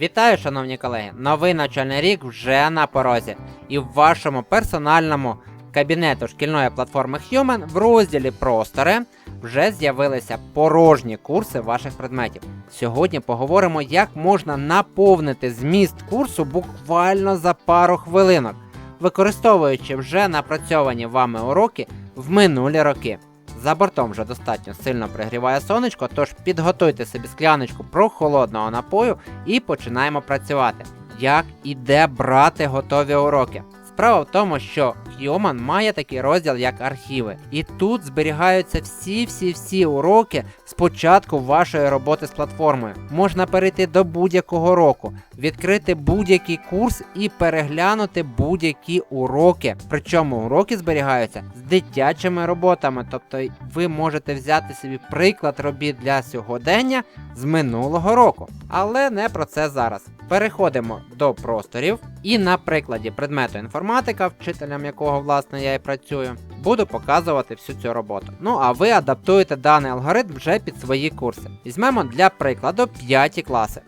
Вітаю, шановні колеги! Новий навчальний рік вже на порозі. І в вашому персональному кабінету шкільної платформи Human в розділі Простори вже з'явилися порожні курси ваших предметів. Сьогодні поговоримо, як можна наповнити зміст курсу буквально за пару хвилинок, використовуючи вже напрацьовані вами уроки в минулі роки. За бортом вже достатньо сильно пригріває сонечко, тож підготуйте собі скляночку прохолодного напою і починаємо працювати. Як і де брати готові уроки? Справа в тому, що Human має такий розділ як архіви, і тут зберігаються всі-всі-всі уроки з початку вашої роботи з платформою. Можна перейти до будь-якого року, відкрити будь-який курс і переглянути будь-які уроки. Причому уроки зберігаються з дитячими роботами, тобто ви можете взяти собі приклад робіт для сьогодення з минулого року. Але не про це зараз. Переходимо до просторів, і на прикладі предмету інформатика, вчителем якого власне я і працюю, буду показувати всю цю роботу. Ну а ви адаптуєте даний алгоритм вже під свої курси. Візьмемо для прикладу 5 класи.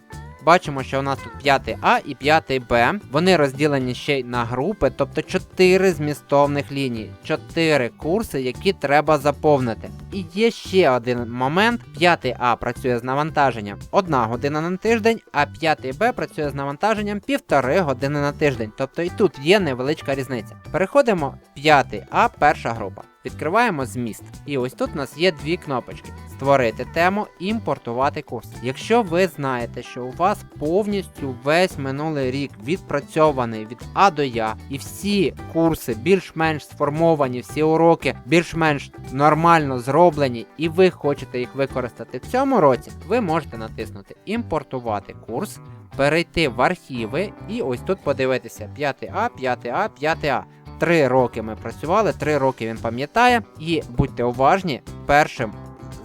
Бачимо, що у нас тут 5 А і 5 Б. Вони розділені ще й на групи, тобто 4 змістовних лінії, 4 курси, які треба заповнити. І є ще один момент: 5 А працює з навантаженням 1 година на тиждень, а 5 Б працює з навантаженням 1,5 години на тиждень. Тобто і тут є невеличка різниця. Переходимо 5 А, перша група. Відкриваємо зміст. І ось тут у нас є дві кнопочки: створити тему, імпортувати курс. Якщо ви знаєте, що у вас повністю весь минулий рік відпрацьований від А до Я, і всі курси більш-менш сформовані, всі уроки більш-менш нормально зроблені, і ви хочете їх використати в цьому році, ви можете натиснути Імпортувати курс, перейти в архіви і ось тут подивитися 5А, 5А, 5А. Три роки ми працювали, три роки він пам'ятає. І будьте уважні, першим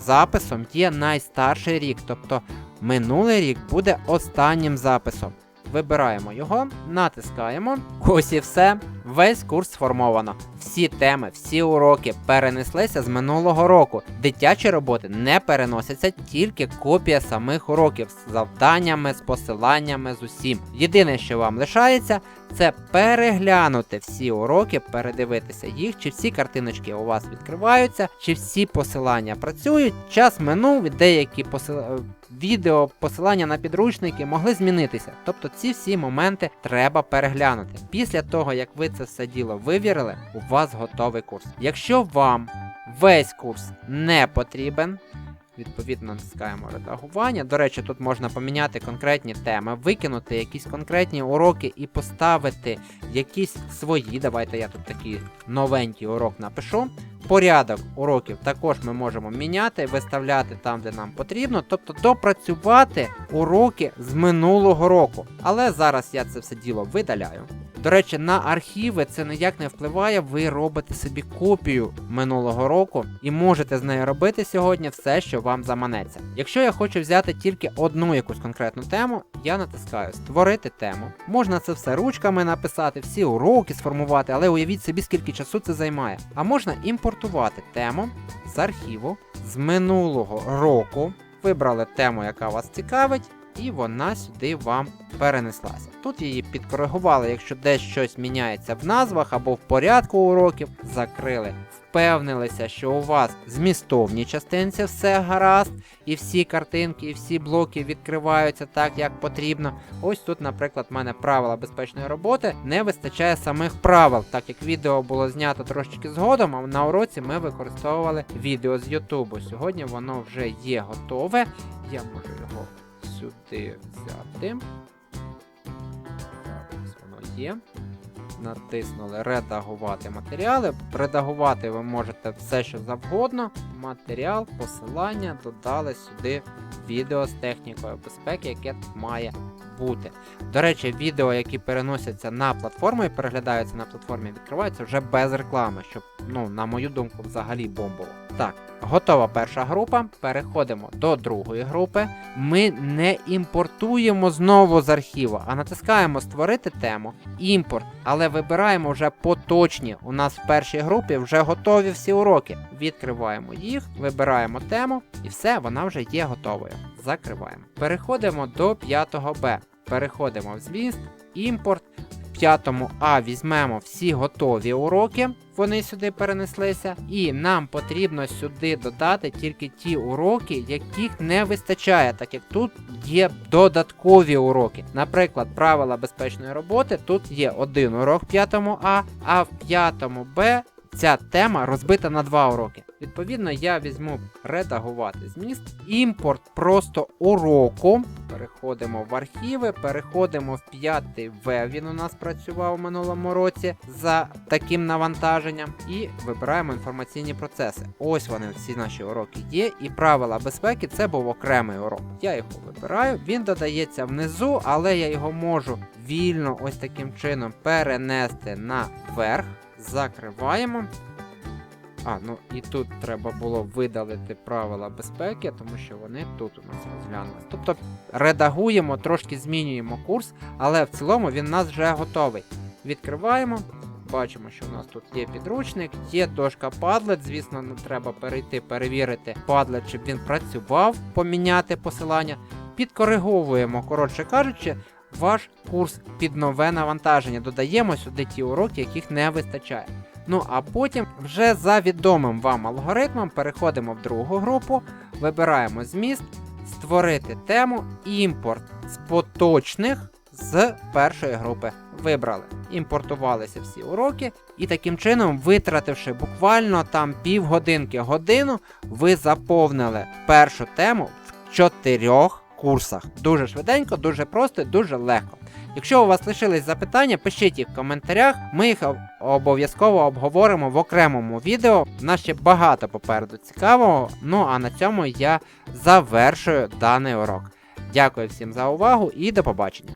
записом є найстарший рік, тобто минулий рік буде останнім записом. Вибираємо його, натискаємо. Ось і все. Весь курс сформовано. Всі теми, всі уроки перенеслися з минулого року. Дитячі роботи не переносяться, тільки копія самих уроків з завданнями, з посиланнями, з усім. Єдине, що вам лишається, це переглянути всі уроки, передивитися їх, чи всі картиночки у вас відкриваються, чи всі посилання працюють. Час минув, деякі посил... е, відео, посилання на підручники могли змінитися. Тобто ці всі моменти треба переглянути. Після того, як ви це все діло вивірили, у вас готовий курс. Якщо вам весь курс не потрібен, Відповідно, натискаємо редагування. До речі, тут можна поміняти конкретні теми, викинути якісь конкретні уроки і поставити якісь свої. Давайте я тут такий новенький урок напишу. Порядок уроків також ми можемо міняти, виставляти там, де нам потрібно, тобто допрацювати уроки з минулого року. Але зараз я це все діло видаляю. До речі, на архіви це ніяк не впливає, ви робите собі копію минулого року і можете з нею робити сьогодні все, що вам заманеться. Якщо я хочу взяти тільки одну якусь конкретну тему, я натискаю Створити тему. Можна це все ручками написати, всі уроки сформувати, але уявіть собі, скільки часу це займає. А можна імпортувати тему з архіву з минулого року. Вибрали тему, яка вас цікавить, і вона сюди вам перенеслася. Тут її підкоригували, якщо десь щось міняється в назвах або в порядку уроків, закрили. Впевнилися, що у вас змістовній частинці все гаразд, і всі картинки, і всі блоки відкриваються так, як потрібно. Ось тут, наприклад, в мене правила безпечної роботи не вистачає самих правил, так як відео було знято трошечки згодом, а на уроці ми використовували відео з Ютубу. Сьогодні воно вже є готове. Я можу його сюди взяти. Так, ось воно є. Натиснули редагувати матеріали. Редагувати ви можете все, що завгодно. Матеріал, посилання, додали сюди відео з технікою безпеки, яке має бути. До речі, відео, які переносяться на платформу і переглядаються на платформі, відкриваються вже без реклами, щоб, ну, на мою думку, взагалі бомбово. Так, готова перша група. Переходимо до другої групи. Ми не імпортуємо знову з архіву, а натискаємо Створити тему, імпорт, але вибираємо вже поточні. У нас в першій групі вже готові всі уроки. Відкриваємо їх, вибираємо тему, і все, вона вже є готовою. Закриваємо. Переходимо до 5 Б. переходимо в зміст, імпорт. В п'ятому А візьмемо всі готові уроки, вони сюди перенеслися, і нам потрібно сюди додати тільки ті уроки, яких не вистачає, так як тут є додаткові уроки. Наприклад, правила безпечної роботи. Тут є один урок в п'ятому А, а в п'ятому Б ця тема розбита на два уроки. Відповідно, я візьму редагувати зміст, імпорт просто уроку. Переходимо в архіви, переходимо в п'ятий В. Він у нас працював у минулому році за таким навантаженням. І вибираємо інформаційні процеси. Ось вони, всі наші уроки є. І правила безпеки це був окремий урок. Я його вибираю. Він додається внизу, але я його можу вільно ось таким чином перенести наверх. Закриваємо. А, ну і тут треба було видалити правила безпеки, тому що вони тут у нас розглянули. Тобто редагуємо, трошки змінюємо курс, але в цілому він у нас вже готовий. Відкриваємо. Бачимо, що у нас тут є підручник, є дошка Padlet. Звісно, не треба перейти, перевірити Padlet, щоб він працював, поміняти посилання. Підкориговуємо, коротше кажучи, ваш курс під нове навантаження. Додаємо сюди ті уроки, яких не вистачає. Ну а потім вже за відомим вам алгоритмом переходимо в другу групу, вибираємо зміст, створити тему, імпорт з поточних з першої групи. Вибрали. Імпортувалися всі уроки, і таким чином, витративши буквально там півгодинки годину, ви заповнили першу тему в чотирьох курсах. Дуже швиденько, дуже просто, дуже легко. Якщо у вас лишились запитання, пишіть їх в коментарях. Ми їх обов'язково обговоримо в окремому відео. У нас ще багато попереду цікавого. Ну а на цьому я завершую даний урок. Дякую всім за увагу і до побачення.